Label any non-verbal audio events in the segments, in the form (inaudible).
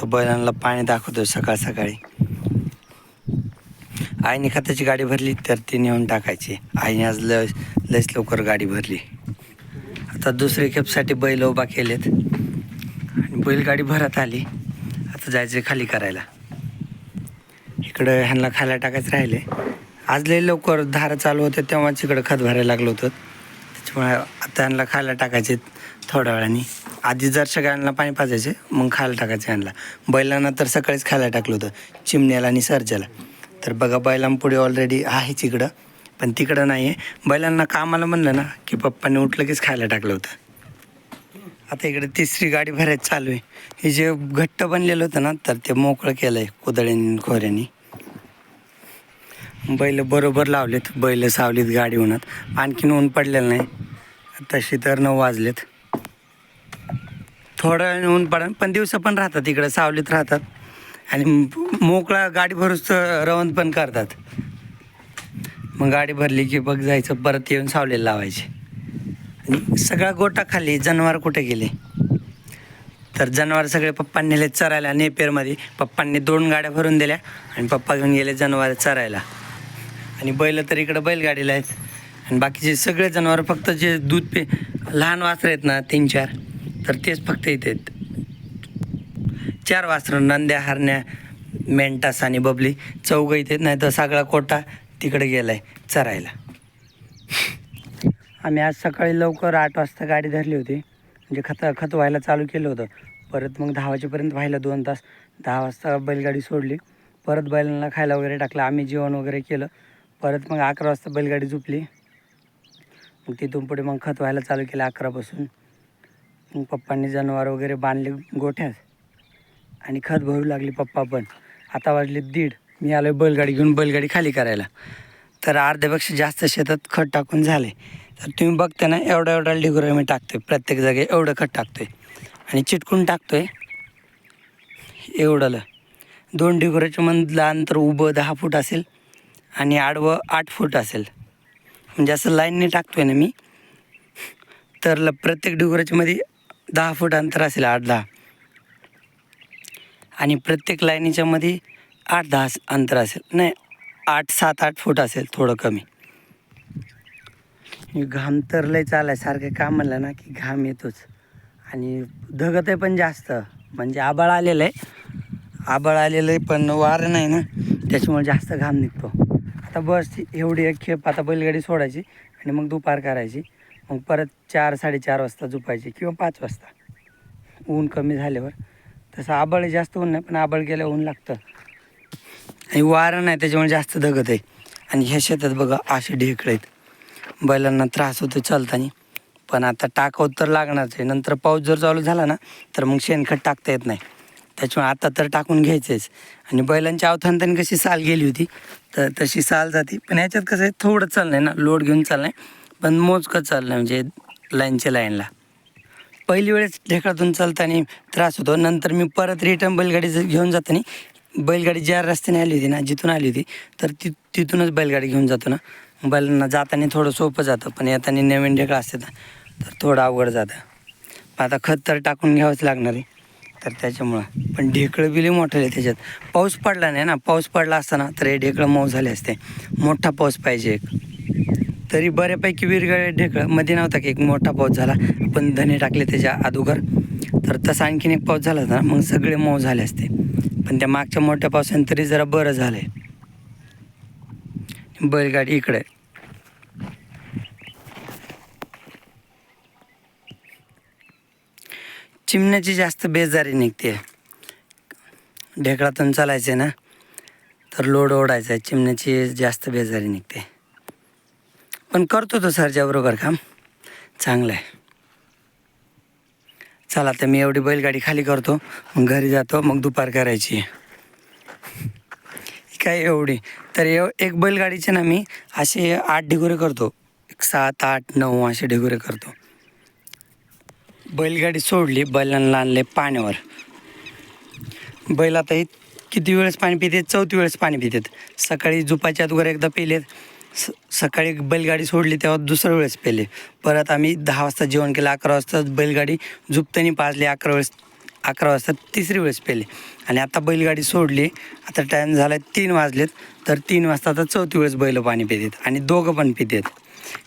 तो बैलांना पाणी दाखवतो सकाळ सकाळी. आईने खताची गाडी भरली तर ती नेऊन टाकायची. आईने आज लय लस लवकर गाडी भरली. आता दुसरी खेपसाठी बैल उभा केलेत. आणि बैलगाडी भरत आली. आता जायचं खाली करायला. इकडं ह्यांना खायला टाकायचं राहिले. आज लय लवकर धार चालू होते तेव्हाच इकडं खत भरायला लागलो होतं. त्याच्यामुळे आता ह्यांना खायला टाकायचे थोड्या वेळाने. आधी जर सगळ्यांना पाणी पाजायचे मग खायला टाकायचं ह्यांना बैलांना तर सकाळीच खायला टाकलं होतं चिमण्याला आणि सरजाला. तर बघा बैलांपुढे ऑलरेडी आहेच इकडं पण तिकडं नाही आहे बैलांना कामाला म्हणलं ना की पप्पांनी उठलं कीच खायला टाकलं होतं. आता इकडे तिसरी गाडी भरायची चालू आहे. हे जे घट्ट बनलेलं होतं ना तर ते मोकळं केलं आहे कुदळ्यांनी खोऱ्यानी. बैल बरोबर लावलेत बैल सावलीत गाडी उन्हात. आणखीन ऊन पडलेलं नाही. तशी तर नऊ वाजलेत. थोडं वेळ ऊन पडा पण दिवस पण राहतात इकडं सावलीत राहतात. आणि मोकळा गाडी भरूच तर रवंत पण करतात. मग गाडी भरली की बघ जायचं परत येऊन सावलीला लावायचे. आणि सगळा गोटा खाली जनावर कुठे गेले? तर जनावर सगळे पप्पांनी नेले चरायला नेपेरमध्ये. पप्पांनी दोन गाड्या भरून दिल्या आणि पप्पा घेऊन गेले जनावर चरायला. आणि बैल तर इकडं बैलगाडीला आहेत. आणि बाकीचे सगळे जनावर फक्त जे दूध पे लहान वासरं आहेत ना तीन चार. तर तेच फक्त इथे चार वासरं नंद्या हरण्या मेंटास आणि बबली चौघं इथे नाही तर सगळा कोटा तिकडे गेला आहे चरायला. आम्ही आज सकाळी लवकर आठ वाजता गाडी धरली होती. म्हणजे खत खत व्हायला चालू केलं होतं. परत मग दहा वाजेपर्यंत व्हायला दोन तास. दहा वाजता बैलगाडी सोडली. परत बैलांना खायला वगैरे टाकलं. आम्ही जेवण वगैरे केलं. परत मग अकरा वाजता बैलगाडी झुपली. मग तिथून पुढे मग खत व्हायला चालू केलं अकरापासून. मग पप्पांनी जनावर वगैरे बांधले गोठ्यात. आणि खत भरू लागली पप्पा पण. आता वाजले दीड. मी आलो बैलगाडी घेऊन बैलगाडी खाली करायला. तर अर्ध्यापेक्षा जास्त शेतात खत टाकून झाले. तर तुम्ही बघता ना एवढा एवढा ढिगुरा मी टाकतोय. प्रत्येक जागे एवढं खत टाकतोय. आणि चिटकून टाकतोय. एवढंलं. दोन ढिगुराच्या मधलं अंतर उभं दहा फूट असेल आणि आडवं आठ फूट असेल. म्हणजे असं लाईनने टाकतोय ना मी. तर ल- प्रत्येक ढिगुराच्या मध्ये दहा फूट अंतर असेल आठ दहा. आणि प्रत्येक लाईनीच्या मध्ये आठ दहा अंतर असेल. नाही आठ सात आठ फूट असेल थोडं कमी. घाम तर लय चालाय सारखं काम म्हणलं ना की घाम येतोच. आणि धगत आहे पण जास्त म्हणजे आबाळ आलेलं आहे. आबाळ आलेलं आहे पण वारं नाही ना. त्याच्यामुळे जास्त घाम निघतो. आता बस एवढी एक खेप आता बैलगाडी सोडायची आणि मग दुपार करायची. मग परत चार साडेचार वाजता झोपायचे किंवा पाच वाजता. ऊन कमी झाल्यावर. तसं आबळ जास्त ऊन नाही पण आबळ गेल्यावर ऊन लागतं. आणि वारं नाही त्याच्यामुळे जास्त धगत आहे. आणि ह्या शेतात बघा असे ढेकळे आहेत. बैलांना त्रास होतो चालताना. पण आता टाकावं तर लागणारच आहे. नंतर पाऊस जर चालू झाला ना तर मग शेणखत टाकता येत नाही. त्याच्यामुळे आता तर टाकून घ्यायचंच आणि बैलांच्या अवथांताने कशी साल गेली होती तर तशी साल जाते. पण ह्याच्यात कसं आहे थोडं चाललं आहे ना लोड घेऊन चाललं आहे पण मोजकं चाललं म्हणजे लाईनच्या लाईनला. पहिली वेळेस ढेकळातून चालताना त्रास होतो. नंतर मी परत रिटर्न बैलगाडी घेऊन जाताना बैलगाडी ज्या रस्त्याने आली होती ना जिथून आली होती तर ति तिथूनच बैलगाडी घेऊन जातो ना बैलांना जाताना थोडं सोपं जातं पण येताना नवीन ढेकळं असतात तर थोडं अवघड जातं. आता खत तर टाकून घ्यावंच लागणार आहे तर त्याच्यामुळं. पण ढेकळं बिले मोठं आहे त्याच्यात. पाऊस पडला नाही ना पाऊस पडला असताना तर हे ढेकळं मऊ झाले असते. मोठा पाऊस पाहिजे एक. तरी बऱ्यापैकी विरगळ ढेकळं. मध्ये नव्हता की एक मोठा पाऊस झाला. पण धने टाकले त्याच्या अगोदर तर तसा आणखीन एक पाऊस झाला होता मग सगळे मऊ झाले असते. पण त्या मागच्या मोठ्या पावसाने तरी जरा बरं झालं आहे बैलगाडी इकडे. चिमण्याची जास्त बेजारी निघते ढेकळातून चालायचं ना. तर लोड ओढायचा आहे चिमण्याची जास्त बेजारी निघते. पण करतो तो सरच्याबरोबर काम चांगलं आहे. चला तर मी एवढी बैलगाडी खाली करतो मग घरी जातो मग दुपार करायची काय एवढी? तर एव एक बैलगाडीचे ना मी असे आठ ढिगोरे करतो. एक सात आठ नऊ असे ढिगोरे करतो. बैलगाडी सोडली बैलांना आणले पाण्यावर. बैल आता किती वेळेस पाणी पिते चौथी वेळेस पाणी पितात. सकाळी झोपाच्या अगोदर एकदा पिलेत. स सकाळी बैलगाडी सोडली तेव्हा दुसऱ्या वेळेस पेले. परत आम्ही दहा वाजता जेवण केलं अकरा वाजता बैलगाडी झुपतानी पाजली अकरा वेळेस अकरा वाजता तिसरी वेळेस पेले. आणि आता बैलगाडी सोडली आता टाईम झाला तीन वाजलेत तर तीन वाजता आता चौथी वेळेस बैल पाणी पितात आणि दोघं पण पितात.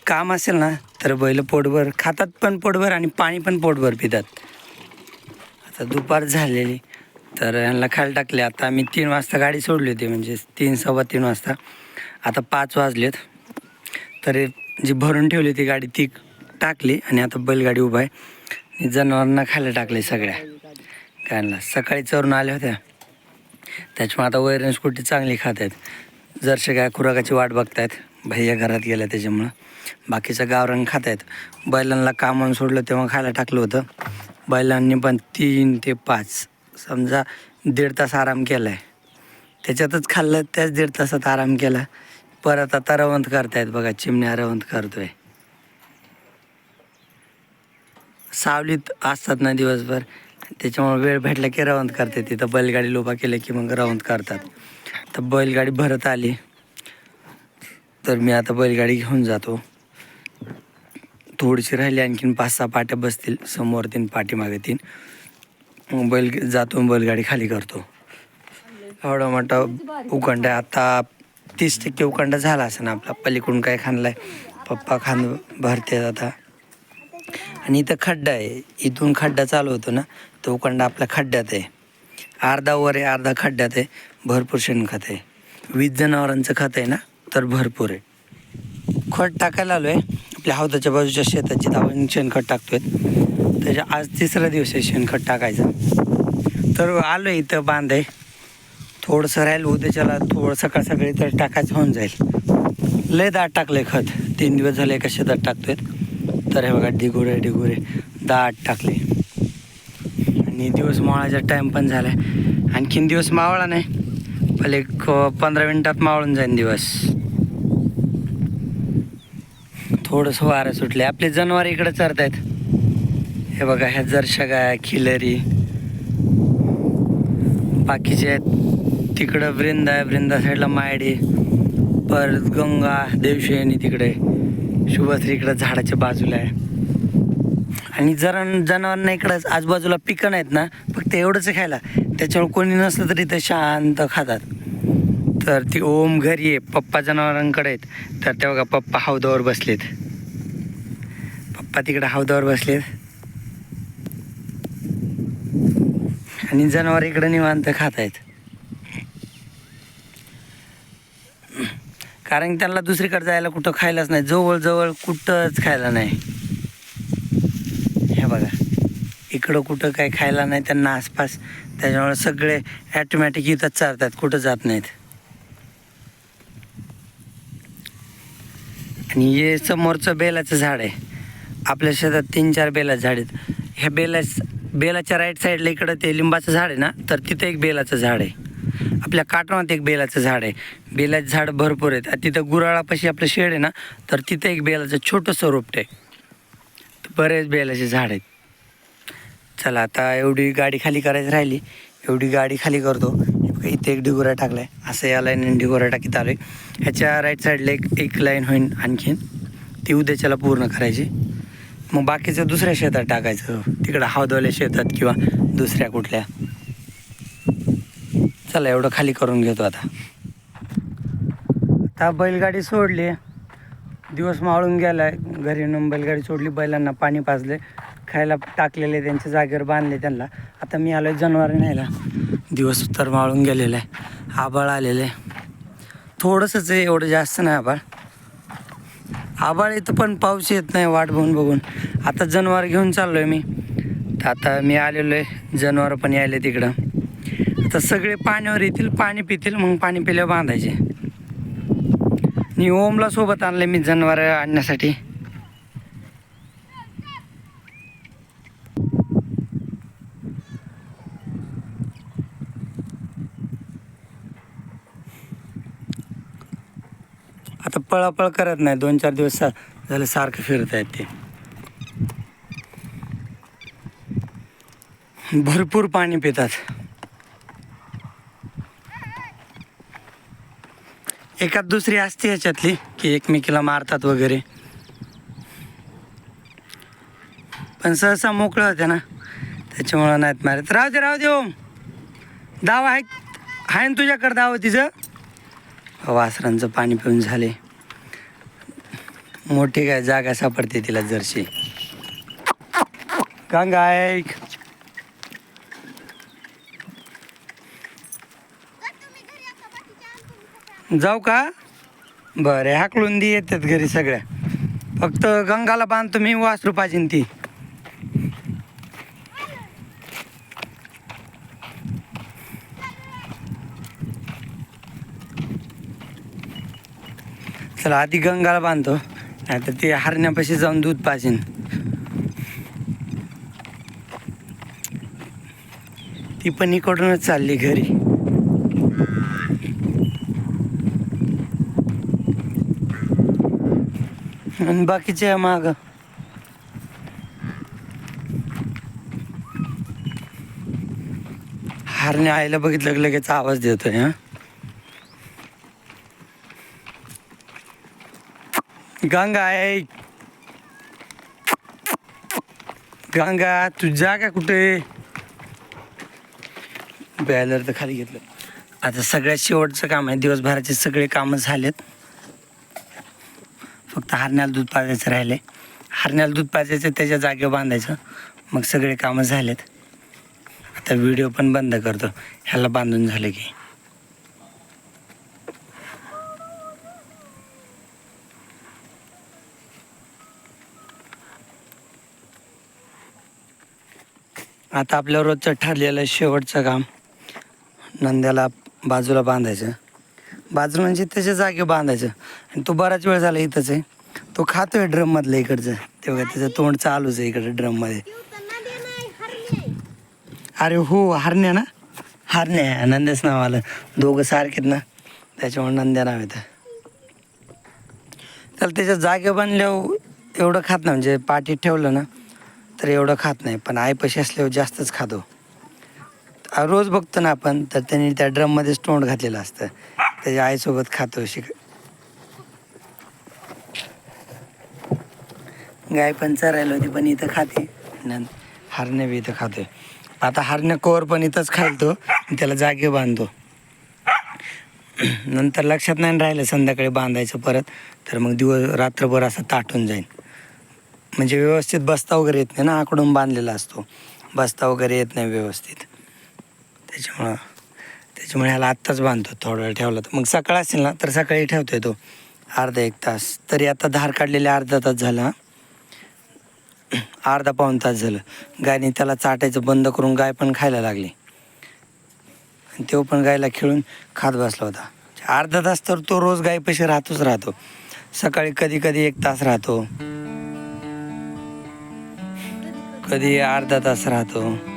काम असेल ना तर बैल पोटभर खातात पण पोटभर आणि पाणी पण पोटभर पितात. आता दुपार झालेली तर यांना खाली टाकले. आता आम्ही तीन वाजता गाडी सोडली होती म्हणजे तीन सव्वा तीन वाजता. आता पाच वाजलेत. तर जी भरून ठेवली ती गाडी ती टाकली आणि आता बैलगाडी उभा आहे. जनावरांना खायला टाकले सगळ्या. कायला सकाळी चरून आल्या होत्या. त्याच्यामुळे आता वैरण स्कूटी चांगली खात आहेत. जरसे काय खुराकाची वाट बघतायत. भैया घरात गेल्या त्याच्यामुळं. बाकीचं गावरान खात आहेत. बैलांना कामावून सोडलं तेव्हा खायला टाकलं होतं. बैलांनी पण तीन ते पाच समजा दीड तास आराम केला आहे त्याच्यातच खाल्लं त्याच दीड तासात आराम केला. परत आता रवंत करतायत बघा चिमण्या रवंत करतोय. सावलीत असतात ना दिवसभर त्याच्यामुळे वेळ भेटला की रवंत करते तिथं बैलगाडी लोबा केलं की मग रवंत करतात. तर बैलगाडी भरत आली तर मी आता बैलगाडी घेऊन जातो. थोडीशी राहिली आणखीन पाच सहा पाट्या बसतील समोर तीन पाठीमागे तीन. मग बैल जातो बैलगाडी खाली करतो. एवढा मोठा उखंड आहे आता तीस टक्के उकांडा झाला असं ना आपला. पलीकडून काय खाणलाय पप्पा खांद भरते आता. आणि इथं खड्डा आहे. इथून खड्डा चालू होतो ना तो उकांडा आपला खड्ड्यात आहे. अर्धा वर आहे अर्धा खड्ड्यात आहे. भरपूर शेणखत आहे. वीस जनावरांचं खत आहे ना तर भरपूर आहे. खत टाकायला आलो आहे आपल्या हौदाच्या बाजूच्या शेताची जिथं आपण शेणखत टाकतोय. त्याच्या आज तिसरा दिवस आहे शेणखत टाकायचं. तर आलो आहे इथं बांध. आहे थोडंसं राहील उद्याच्याला थोडं सकाळ सकाळी तर टाकायचं होऊन जाईल. लय दाट टाकलं आहे खत. तीन दिवस झाले एका शेतात टाकतोय तर हे बघा डिगोरे डिगोरे दाट टाकले. आणि दिवस मावळाचा टाईम पण झाला आहे आणखीन दिवस मावळा नाही पहिले एक पंधरा मिनटात मावळून जाईन दिवस. थोडंसं वारं सुटले आपले जनावर इकडे चरत आहेत हे बघा ह्या जरशा गाय खिलरी. बाकीचे आहेत तिकडं वृंदा आहे वृंदा साईडला मायडी परत गंगा देवशेनी तिकडे शुभश्री इकडं झाडाच्या बाजूला आहे. आणि जरा जनावरांना इकडं आजूबाजूला पिकं नाहीत ना फक्त एवढंच खायला. त्याच्यामुळे कोणी नसलं तरी ते शांत खातात. तर ती ओम घरी आहे पप्पा जनावरांकडे आहेत. तर ते बघा पप्पा हौदावर बसलेत. पप्पा तिकडे हौदावर बसलेत. आणि जनावर इकडं निवांत खात आहेत कारण त्यांना दुसरीकडे जायला कुठं खायलाच नाही. जवळजवळ कुठंच खायला नाही. हे बघा. इकडं कुठं काय खायला नाही त्यांना आसपास. त्याच्यामुळे सगळे ॲटोमॅटिक इथंच चालतात कुठं जात नाहीत. आणि हे समोरचं बेलाचं झाड आहे. आपल्या शेतात तीन चार बेलाचं झाड आहेत. ह्या बेला बेलाच्या राईट साईडला इकडं ते लिंबाचं झाड आहे ना तर तिथं एक बेलाचं झाड आहे. आपल्या काटवात एक बेलाचं झाड आहे. बेलाचं झाड भरपूर आहेत. तिथं गुराळापाशी आपलं शेड आहे ना तर तिथं एक बेलाचं छोटंसं रोपट आहे. तर बरेच बेलाचे झाड आहेत. चला आता एवढी गाडी खाली करायची राहिली. एवढी गाडी खाली करतो. इथे एक ढिगोरा टाकला आहे असं या लाईन ढिगोरा टाकीत आलो आहे ह्याच्या राईट साईडला एक एक लाईन होईल आणखीन. ती उद्याच्याला पूर्ण करायची. मग बाकीचं दुसऱ्या शेतात टाकायचं. तिकडं हावदवल्या शेतात किंवा दुसऱ्या कुठल्या. चला एवढं खाली करून घेतो आता. आता बैलगाडी सोडली. दिवस माळून गेला घरी नेऊन बैलगाडी सोडली. बैलांना पाणी पाजले. खायला टाकलेले त्यांच्या जागेवर बांधले त्यांना. आता मी आलो जनावर न्यायला. दिवस तर माळून गेलेला. आहे आबाळ आलेलं. आहे थोडंसंच आहे एवढं जास्त नाही आबाळ. आबाळ येतं पण पाऊस येत नाही वाट बघून बघून. आता जनावर घेऊन चाललो आहे मी. तर आता मी आलेलो आहे जनावरं पण यायले तिकडं आता सगळे पाण्यावर येतील पाणी पितील मग पाणी पिल्यावर बांधायचे. आणि ओमला सोबत आणले मी जनावर आणण्यासाठी. आता पळापळ करत नाही दोन चार दिवस झालं सारखं फिरत आहेत ते. भरपूर पाणी पितात. एकात दुसरी असते याच्यातली की एकमेकीला मारतात वगैरे. पण सहसा मोकळं होते ना. त्याच्यामुळं नाहीत मारत. राहू दे राहू दे ओम. दावा आहे आहे ना तुझ्याकडं दावा तिचं? वासरांचं पाणी पिऊन झाले. मोठी काय जागा सापडते तिला जरशी. गंगा ऐक. जाऊ का? बरं हाकलून दी येतात घरी सगळ्या. फक्त गंगाला बांधतो मी वासरू पाहिजे ती. चला आधी गंगाला बांधतो. नाहीतर ते हरण्यापाशी जाऊन दूध पाहिजे ती पण इकडूनच चालली घरी. आणि बाकीचे माग. हारने आईला बघितलं लगेच आवाज देतोय हा. गंगा आहे गंगा तू जा का कुठे? बॅलर तर खाली घेतलं. आता सगळ्यात शेवटचं काम आहे. दिवसभराचे सगळे कामं झालेत. फक्त हरण्याला दूध पाजायचं राहिले हरण्याला दूध पाजायचं त्याच्या जागेवर बांधायचं. मग सगळे कामं झालेत. आता व्हिडिओ पण बंद करतो. ह्याला बांधून झालं की. आता आपल्या रोजचं ठरलेलं शेवटचं काम. नंद्याला बाजूला बांधायचं. बाजू म्हणजे त्याच्या जागे बांधायचं. आणि तो बराच वेळ झाला इथंच आहे. तो खातोय ड्रममधलं इकडचं. तेव्हा त्याचं तोंड चालूच आहे इकडे ड्रममध्ये अरे हो हरण्या ना? हरण्या नंद्याच नाव आलं. दोघं सारखेत ना? त्याच्यामुळे नंद्या नाव येतं. त्याला त्याच्या जागे बांधल्यावर एवढं खात नाही. म्हणजे पाठीत ठेवलं ना तर एवढं खात नाही. पण आईपाशी असल्यावर जास्तच खातो. रोज बघतो ना आपण तर त्यांनी त्या ड्रममध्येच तोंड घातलेलं असतं. त्याच्या आईसोबत खातो शिक. गाय पण चरायला होती पण इथं खाते. न हरणं बी इथं खातोय. आता हरणं कोवर पण इथंच खालतो त्याला जागे बांधतो. नंतर लक्षात नाही राहिलं संध्याकाळी बांधायचं परत तर मग दिवस रात्रभर असं ताटून जाईल म्हणजे व्यवस्थित बस्ता वगैरे येत नाही ना आकडून बांधलेला असतो. बस्ता वगैरे येत नाही व्यवस्थित. त्याच्यामुळं त्याच्यामुळे ह्याला आत्ताच बांधतो थोडा वेळ ठेवला तर. मग सकाळ असेल ना तर सकाळी ठेवतोय तो. अर्धा एक तास. तरी आता धार काढलेले अर्धा तास झाला. अर्धा पाऊण तास झालं. गायने त्याला चाटायचं बंद करून गाय पण खायला लागली. आणि तो पण गायला खेळून खात बसला होता. अर्धा तास तर तो रोज गायपाशी राहतोच राहतो. सकाळी कधी कधी एक तास राहतो. कधी अर्धा तास राहतो.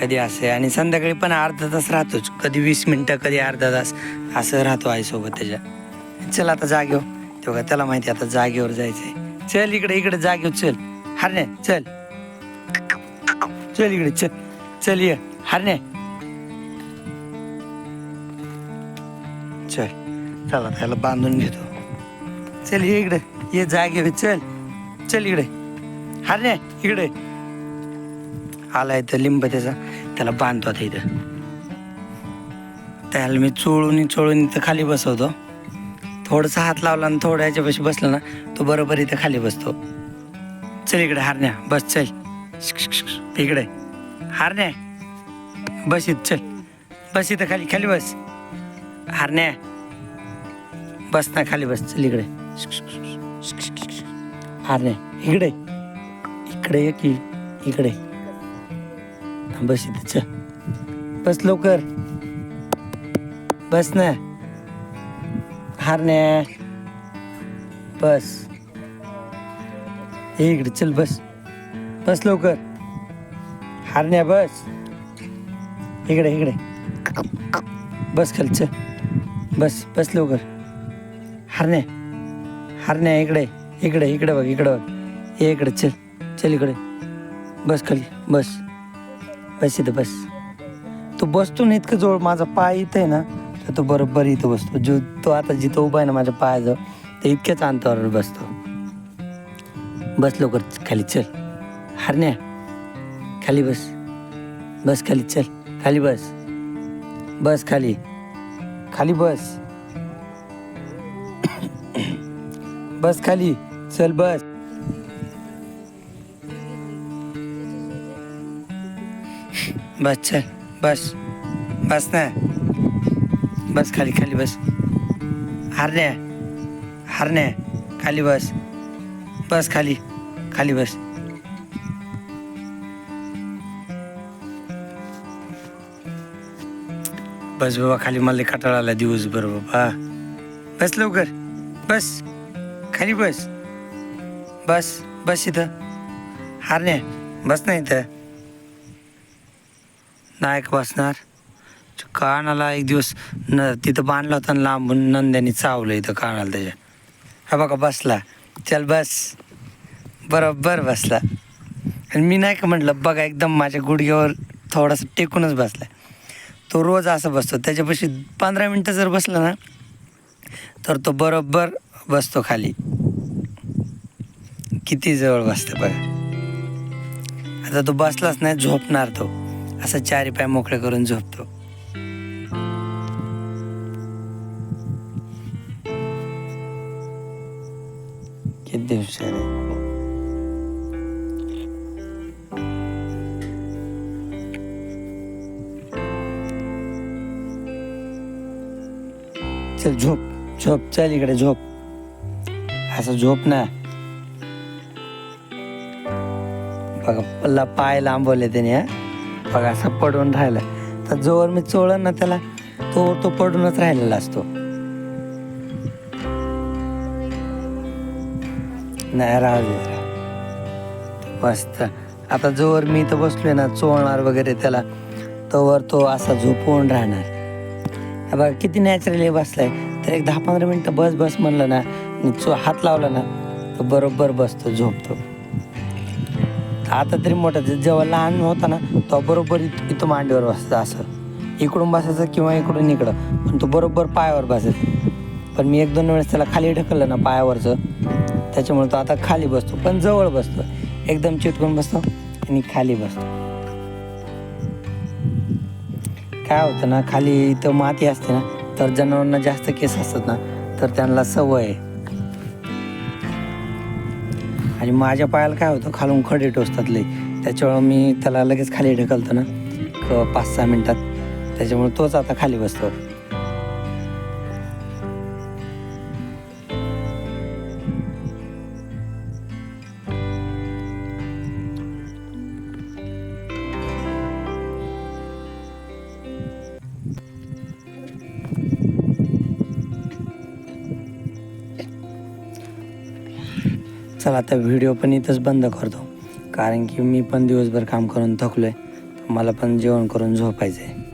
कधी असे आणि संध्याकाळी पण अर्धा तास राहतोच. कधी वीस मिनटं कधी अर्धा तास. असं राहतो आईसोबत त्याच्या. चल आता जागेवर. तेव्हा त्याला माहिती आता जागेवर जायचंय. चल इकडे इकडे जागेवर चल. हरणे चल. चल इकडे चल. चल ये. हरणे चल. चला त्याला बांधून घेतो. चल ये इकडे. ये जागेवर चल. चल इकडे. हरणे इकडे. आलाय तर लिंब त्याचा. त्याला बांधतो आता इथं. त्याला मी चोळून चोळून इथं खाली बसवतो. थोडंसं हात लावला आणि थोडं याच्यापाशी बसला ना तो बरोबर इथं खाली बसतो. चल इकडे हारण्या. बस चल. इकडे. हारण्या. बस इथं चल. बस इथं खाली खाली बस. हारण्या. बस ना खाली बस. चल इकडे. हारण्या. इकडे. इकडे ये की इकडे. बस इथे चल. बस लवकर. बस ना. हारण्या बस. हे इकडे चल बस. बस लवकर. हारण्या बस. इकडे इकडे. बस खाली चल. बस बस लवकर. हारण्या हारण्या इकडे. इकडे इकडे बघ इकडे बघ. ये इकडे चल. चल इकडे. बस खाली बस. बस इथं बस. तो बसतो ना इतकं जवळ माझा पाय इथं आहे ना तर तो बरोबर इथं बसतो. जो तो आता जिथं उभा आहे ना माझ्या पायाजवळ ते इतक्याच अंतरावर बसतो. बस लवकर खाली चल. हरण्या खाली बस. बस खाली चल. खाली बस. बस खाली. खाली बस. (coughs) बस खाली. चल बस. बस चल बस बस ना. बस खाली खाली बस. हारण्या हारण्या खाली बस. बस खाली खाली बस. बस बाबा खाली मला कटाळा आला दिवसभर बाबा. बस लवकर बस खाली बस. बस बस इथं. हारण्या बस नाही इथं. नायक बसणार. कानाला एक दिवस न तिथं बांधला होता आणि लांबून नंद्याने चावलं इथं कानाला त्याच्या. हा बघा बसला. चल बस. बरोबर बसला. आणि मी नाही का म्हटलं बघा एकदम माझ्या गुडघ्यावर थोडासा टेकूनच बसला. तो रोज असं बसतो. त्याच्यापाशी पंधरा मिनटं जर बसला ना तर तो बरोबर बसतो खाली. किती जवळ बसतं बघा. आता तो बसलाच नाही झोपणार तो. असं चारी पाय मोकळे करून झोपतो. किती हुशार आहे चल झोप झोप चल इकडे झोप. असं झोप ना. बघा पल्ला पाय लांबवले त्याने हा. बघा असं पडून राहिला तर जोवर मी चोळन ना त्याला तो तो पडूनच राहिलेला असतो. नाही राहू मस्त. आता जोवर मी इथं बसलोय ना चोळणार वगैरे त्याला तोवर तो असा झोपवून राहणार. बघा किती नॅचरली बसलाय. तर एक दहा पंधरा मिनटं बस बस म्हणलं ना आणि चो हात लावला ना तो बरोबर बसतो झोपतो. आता तरी मोठा जेव्हा लहान होता ना तो बरोबर इथं मांडीवर बसायचा असं. इकडून बसायचं किंवा इकडून इकडं. पण तो बरोबर पायावर बसायचा. पण मी एक दोन वेळेस त्याला खाली ढकललं ना पायावरचं. त्याच्यामुळे तो आता खाली बसतो पण जवळ बसतो. एकदम चिटकून बसतो आणि खाली बसतो. काय होतं ना खाली इथं माती असते ना तर जनावरांना जास्त केस असतात ना तर त्यांना सवय आहे. आणि माझ्या पायाला काय होतं खालून खडे टोचतात लई. त्याच्यामुळं मी त्याला लगेच खाली ढकलतो ना. पाच सहा मिनटात. त्याच्यामुळे तोच आता खाली बसतो. चला आता व्हिडिओ पण इथंच बंद करतो. कारण की मी पण दिवसभर काम करून थकलो आहे मला पण जेवण करून झोपायचं आहे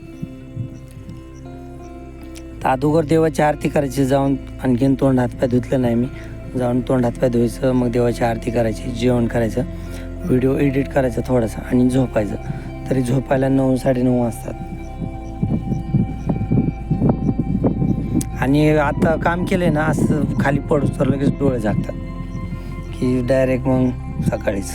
तर अगोदर देवाची आरती करायची जाऊन आणखीन तोंड हातपाय धुतलं नाही मी. जाऊन तोंड हातपाय धुवायचं मग देवाची आरती करायची जेवण करायचं व्हिडिओ एडिट करायचं थोडासा आणि झोपायचं. तरी झोपायला नऊ साडेनऊ वाजतात. आणि आता काम केलंय ना असं खाली पडूस तर लगेच डोळे जागतात की डायरेक्ट मग सकाळीच.